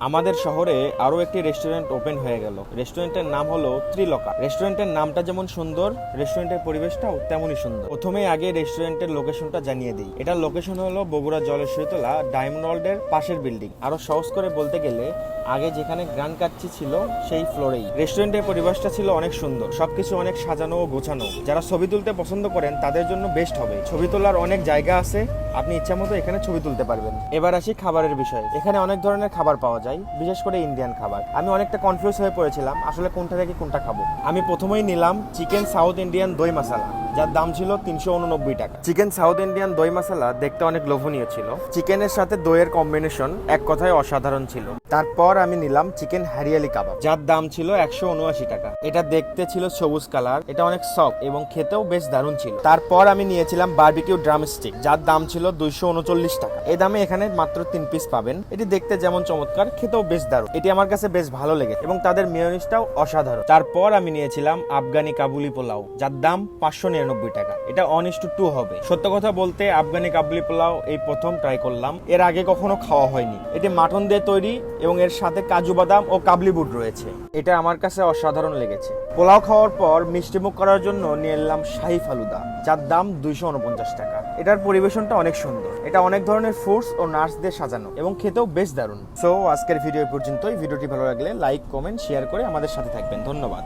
আমাদের শহরে আরও একটি রেস্টুরেন্ট ওপেন হয়ে গেল। রেস্টুরেন্টের নাম হলো ত্রিলকা। রেস্টুরেন্টের নামটা যেমন সুন্দর, রেস্টুরেন্টের পরিবেশটাও তেমনই সুন্দর। প্রথমে আগে রেস্টুরেন্টের লোকেশনটা জানিয়ে দিই। এটার লোকেশন হলো বগুড়া জলেশ্বরীতলা, ডায়মন্ড ওয়ার্ল্ডের পাশের বিল্ডিং। আরও সহজ করে বলতে গেলে, আগে যেখানে গ্রান কাচ্চি ছিল, সেই ফ্লোরেই। রেস্টুরেন্টের পরিবেশটা ছিল অনেক সুন্দর। সবকিছু অনেক সাজানো ও গোছানো। যারা ছবি তুলতে পছন্দ করেন, তাদের জন্য বেস্ট হবে। ছবি তোলার অনেক জায়গা আছে। আপনি ইচ্ছা মতো এখানে ছবি তুলতে পারবেন। এবার আসি খাবারের বিষয়ে। এখানে অনেক ধরনের খাবার পাওয়া যায়, বিশেষ করে ইন্ডিয়ান খাবার। আমি অনেকটা কনফিউজ হয়ে পড়েছিলাম আসলে কোনটা থেকে কোনটা খাব। আমি প্রথমেই নিলাম চিকেন সাউথ ইন্ডিয়ান দই মশলা। যার দাম ছিল তিনশো উননব্বই টাকা। চিকেন সাউথ ইন্ডিয়ান দই মশলা দেখতে অনেক লোভনীয় ছিল। চিকেনের সাথে দইয়ের কম্বিনেশন এক কথায় অসাধারণ ছিল। তারপর আমি নিলাম চিকেন হারিয়ালি কাবাব। যার দাম ছিল একশো উনআশি টাকা। এটা দেখতে ছিল সবুজ কালার এটা অনেক সফট এবং খেতেও বেশ দারুণ ছিল। তারপর আমি নিয়েছিলাম বারবিকিউ ড্রাম স্টিক যার দাম ছিল দুইশো উনচল্লিশ টাকা। এই দামে এখানে মাত্র তিন পিস পাবেন। এটি দেখতে যেমন চমৎকার খেতেও বেশ দারুণ। এটি আমার কাছে বেশ ভালো লেগেছে এবং তাদের মেয়নিসটাও অসাধারণ। তারপর আমি নিয়েছিলাম আফগানি কাবুলি পোলাও যার দাম পাঁচশো নিরানব্বই টাকা। এটা অন টু টু হবে। সত্য কথা বলতে আফগানি কাবলি পোলাও এই প্রথম ট্রাই করলাম। এর আগে কখনো খাওয়া হয়নি। এটি মাটন দিয়ে তৈরি এবং এর সাথে কাজু বাদাম ও কাবলি বুট রয়েছে। এটা আমার কাছে অসাধারণ লেগেছে। পোলাও খাওয়ার পর মিষ্টি মুখ করার জন্য নিয়ে এলাম শাহি ফালুদা, যার দাম দুইশো উনপঞ্চাশ টাকা। এটার পরিবেশনটা অনেক সুন্দর। এটা অনেক ধরনের ফ্রুটস ও নাটস দিয়ে সাজানো এবং খেতেও বেশ দারুণ। সো আজকের ভিডিও পর্যন্তই। ভিডিওটি ভালো লাগলে লাইক কমেন্ট শেয়ার করে আমাদের সাথে থাকবেন। ধন্যবাদ।